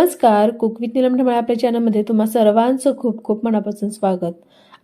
नमस्कार. Cook with Neelam ढमाळे आपल्या चॅनलमध्ये तुम्हा सर्वांचं खूप खूप मनापासून स्वागत.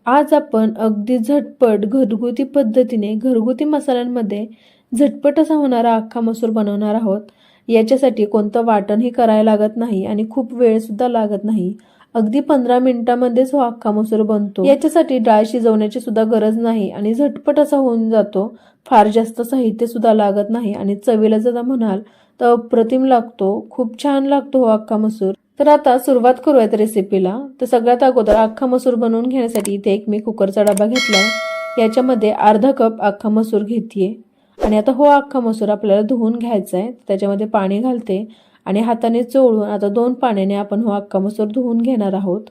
आज आपण अगदी झटपट घरगुती पद्धतीने घरगुती मसाल्यांमध्ये झटपट असा होणारा अख्खा मसूर बनवणार आहोत. याच्यासाठी कोणतं वाटणही करायला लागत नाही आणि खूप वेळसुद्धा लागत नाही. अगदी पंधरा मिनिटांमध्येच हो अख्खा मसूर बनतो. याच्यासाठी डाळ शिजवण्याची सुद्धा गरज नाही आणि झटपट असा होऊन जातो. फार जास्त साहित्य सुद्धा लागत नाही आणि चवीला जर म्हणाल तर अप्रतिम लागतो खूप छान लागतो हो अख्खा मसूर. तर आता सुरुवात करूयात रेसिपीला तर सगळ्यात अगोदर अख्खा मसूर बनवून घेण्यासाठी इथे एक मी कुकरचा डबा घेतलाय. याच्यामध्ये अर्धा कप अख्खा मसूर घेते आणि आता हो अख्खा मसूर आपल्याला धुवून घ्यायचा आहे त्याच्यामध्ये पाणी घालते. आणि हाताने चोळून आता दोन पाण्याने आपण हो अख्खा मसूर धुवून घेणार आहोत.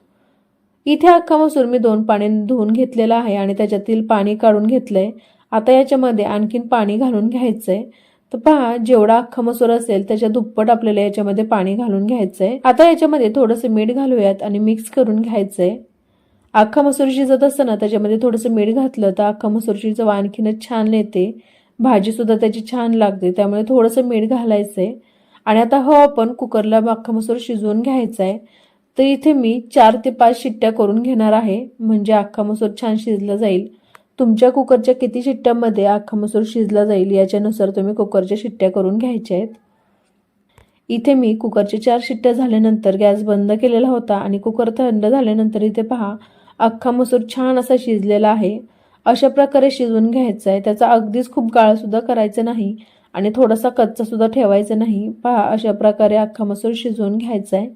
इथे अख्खा मसूर मी दोन पाण्याने धुवून घेतलेला आहे आणि त्याच्यातील पाणी काढून घेतलंय. आता याच्यामध्ये आणखीन पाणी घालून घ्यायचंय. तर पहा जेवढा अख्खा मसूर असेल त्याच्या दुप्पट आपल्याला याच्यामध्ये पाणी घालून घ्यायचंय. आता याच्यामध्ये थोडंसं मीठ घालूयात आणि मिक्स करून घ्यायचंय. अख्खा मसूर शिजत असताना त्याच्यामध्ये थोडंसं मीठ घातलं तर अख्खा मसूरची चव आणखीनच छान येते. भाजीसुद्धा त्याची छान लागते त्यामुळे थोडंसं मीठ घालायचं आहे आणि आता हो आपण कुकरला अख्खा मसूर शिजवून घ्यायचा आहे तर इथे मी चार ते पाच शिट्ट्या करून घेणार आहे म्हणजे अख्खा मसूर छान शिजला जाईल. तुमच्या कुकरच्या किती शिट्ट्यामध्ये अख्खा मसूर शिजला जाईल याच्यानुसार तुम्ही कुकरच्या शिट्ट्या करून घ्यायच्या आहेत. इथे मी कुकरच्या चार शिट्ट्या झाल्यानंतर गॅस बंद केलेला होता आणि कुकर थंड झाल्यानंतर इथे पहा अख्खा मसूर छान असा शिजलेला आहे. अशा प्रकारे शिजवून घ्यायचा आहे. त्याचा अगदीच खूप गाळसुद्धा करायचं नाही आणि थोडासा कच्चासुद्धा ठेवायचा नाही. पहा अशा प्रकारे अख्खा मसूर शिजवून घ्यायचा आहे.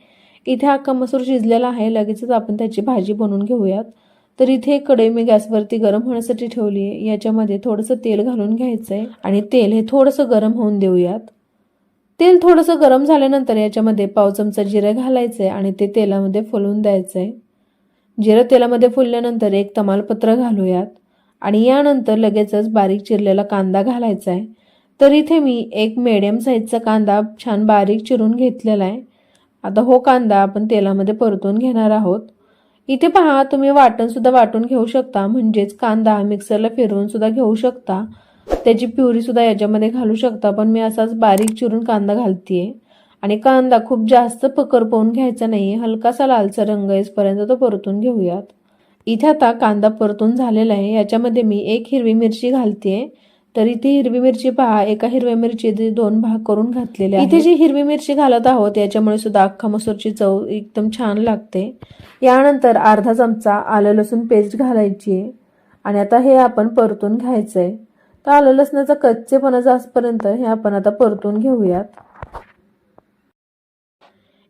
इथे अख्खा मसूर शिजलेला आहे. लगेचच आपण त्याची भाजी बनवून घेऊयात. तर इथे कढई मी गॅसवरती गरम होण्यासाठी ठेवली आहे. याच्यामध्ये थोडंसं तेल घालून घ्यायचं आहे आणि तेल हे थोडंसं गरम होऊन देऊयात. तेल थोडंसं गरम झाल्यानंतर याच्यामध्ये पाव चमचा जिरं घालायचं आहे आणि ते तेलामध्ये फुलवून द्यायचं आहे जिरं तेलामध्ये फुलल्यानंतर एक तमालपत्र घालूयात आणि यानंतर लगेचच बारीक चिरलेला कांदा घालायचा आहे तर इथे मी एक मिडियम साईजचा कांदा छान बारीक चिरून घेतलेला आहे आता हो कांदा आपण तेलामध्ये परतून घेणार आहोत. इथे पहा तुम्ही वाटण सुद्धा वाटून घेऊ शकता म्हणजेच कांदा मिक्सरला फिरवून सुद्धा घेऊ शकता. त्याची प्युरी सुद्धा याच्यामध्ये घालू शकता पण मी असाच बारीक चिरून कांदा घालतीये. आणि कांदा खूप जास्त पकर पकरपवून घ्यायचा नाही हलकासा लालचा रंग येसपर्यंत तो परतून घेऊयात. इथे आता कांदा परतून झालेला आहे याच्यामध्ये मी एक हिरवी मिरची घालतीये. तर इथे हिरवी मिरची पहा एका हिरव्या मिरची दोन भाग करून घातलेले इथे जी हिरवी मिरची घालत आहोत याच्यामुळे सुद्धा अख्खा मसूरची चव एकदम छान लागते. यानंतर अर्धा चमचा आलं लसूण पेस्ट घालायची आहे. आणि आता हे आपण परतून घ्यायचंय. तर आलं लसणाचा कच्चेपणा जासपर्यंत हे आपण आता परतून घेऊयात.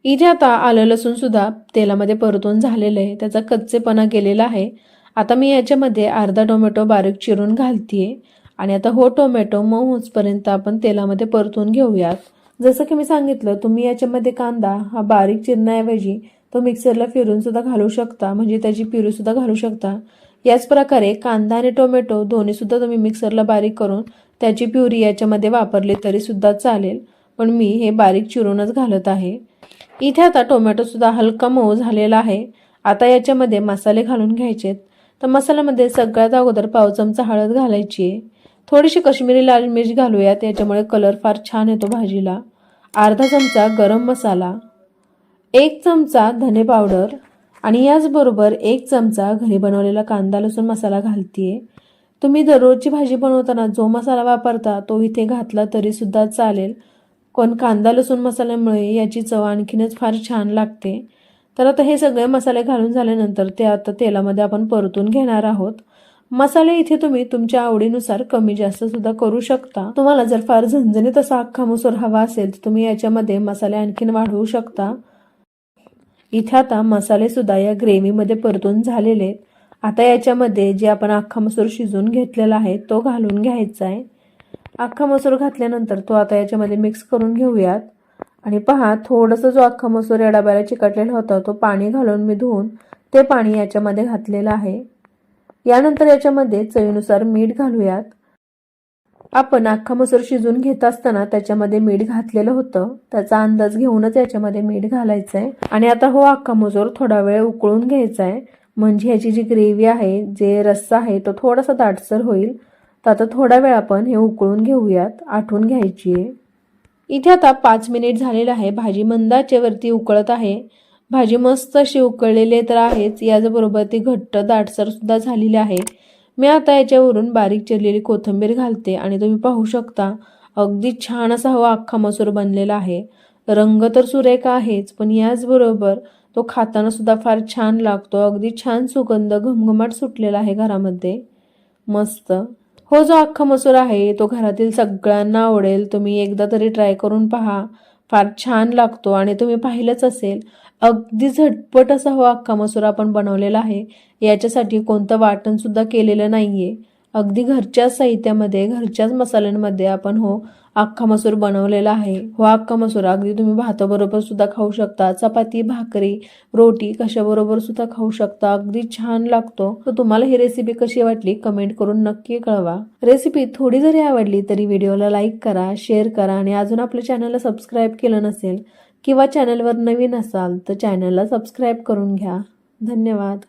इथे आता आलं लसूण सुद्धा तेलामध्ये परतून झालेलं आहे. त्याचा कच्चेपणा गेलेला आहे. आता मी याच्यामध्ये अर्धा टोमॅटो बारीक चिरून घालतीये. आणि आता हो टोमॅटो मऊ होचपर्यंत आपण तेलामध्ये परतून घेऊयात. जसं की मी सांगितलं तुम्ही याच्यामध्ये कांदा हा बारीक चिरण्याऐवजी तो मिक्सरला फिरून सुद्धा घालू शकता म्हणजे त्याची प्युरी सुद्धा घालू शकता. याच प्रकारे कांदा आणि टोमॅटो दोन्ही सुद्धा तुम्ही मिक्सरला बारीक करून त्याची प्युरी याच्यामध्ये वापरली तरी सुद्धा चालेल. पण मी हे बारीक चिरूनच घालत आहे. इथे आता टोमॅटो सुद्धा हलका मऊ झालेला आहे. आता याच्यामध्ये मसाले घालून घ्यायचेत. तर मसाल्यामध्ये सगळ्यात अगोदर पाव चमचा हळद घालायची आहे. थोडीशी कश्मीरी लाल मिर्च घालूयात याच्यामुळे कलर फार छान येतो भाजीला. अर्धा चमचा गरम मसाला एक चमचा धने पावडर आणि याचबरोबर एक चमचा घरी बनवलेला कांदा लसूण मसाला घालतीये. तुम्ही दररोजची भाजी बनवताना जो मसाला वापरता तो इथे घातला तरीसुद्धा चालेल. पण कांदा लसूण मसाल्यामुळे याची चव आणखीनच फार छान लागते. तर आता हे सगळे मसाले घालून झाल्यानंतर ते आता तेलामध्ये आपण परतून घेणार आहोत. मसाले इथे तुम्ही तुमच्या आवडीनुसार कमी जास्त सुद्धा करू शकता. तुम्हाला जर फार झणझणीत असा अख्खा मसूर हवा असेल तर तुम्ही याच्यामध्ये मसाले आणखीन वाढवू शकता. इथे आता मसाले सुद्धा या ग्रेव्हीमध्ये परतून झालेले आहेत. आता याच्यामध्ये जे आपण अख्खा मसूर शिजून घेतलेला आहे तो घालून घ्यायचा आहे. अख्खा मसूर घातल्यानंतर तो आता याच्यामध्ये मिक्स करून घेऊयात. आणि पहा थोडंसं जो अख्खा मसूर या चिकटलेला होता तो पाणी घालून मी धुवून ते पाणी याच्यामध्ये घातलेलं आहे. यानंतर याच्यामध्ये चवीनुसार मीठ घालूयात. आपण अख्खा मसूर शिजून घेत असताना त्याच्यामध्ये मीठ घातलेलं होतं. त्याचा अंदाज घेऊनच याच्यामध्ये मीठ घालायचं आहे आणि आता हो अख्खा मसूर थोडा वेळ उकळून घ्यायचा आहे म्हणजे ह्याची जी ग्रेव्ही आहे जे रस्सा आहे तो थोडासा दाटसर होईल. तर आता थोडा वेळ आपण हे उकळून घेऊयात. आठवून घ्यायची आहे इथे आता पाच मिनिट झालेलं आहे. भाजी मंदाच्या वरती उकळत आहे. भाजी मस्त अशी उकळलेली तर आहेच याचबरोबर ती घट्ट दाटसर सुद्धा झालेली आहे. मी आता याच्यावरून बारीक चिरलेली कोथिंबीर घालते आणि तुम्ही पाहू शकता अगदी छान असा हवा अख्खा मसूर बनलेला आहे. रंग तर सुरेख आहेच पण याचबरोबर तो खाताना सुद्धा फार छान लागतो अगदी छान सुगंध घमघमाट सुटलेला आहे घरामध्ये. मस्त. हो जो अख्खा मसूर आहे तो घरातील सगळ्यांना आवडेल तुम्ही एकदा तरी ट्राय करून पहा. फार छान लागतो आणि तुम्ही पाहिलंच असेल अगदी झटपट असा हो अख्खा मसूर आपण बनवलेला आहे. याच्यासाठी कोणतं वाटण सुद्धा केलेलं आहे अगदी घरच्याच साहित्यामध्ये घरच्याच मसाल्यांमध्ये आपण हो अख्खा मसूर बनवलेला आहे. हो अख्खा मसूर. अगदी तुम्ही भाताबरोबर सुद्धा खाऊ शकता. चपाती भाकरी रोटी कशाबरोबर सुद्धा खाऊ शकता. अगदी छान लागतो. तर तुम्हाला ही रेसिपी कशी वाटली? कमेंट करून नक्की कळवा. रेसिपी थोडी जरी आवडली तरी व्हिडिओला लाईक करा शेअर करा आणि अजून आपल्या चॅनलला सबस्क्राईब केलं नसेल किंवा चॅनलवर नवीन असाल तर चॅनलला सबस्क्राईब करून घ्या. धन्यवाद.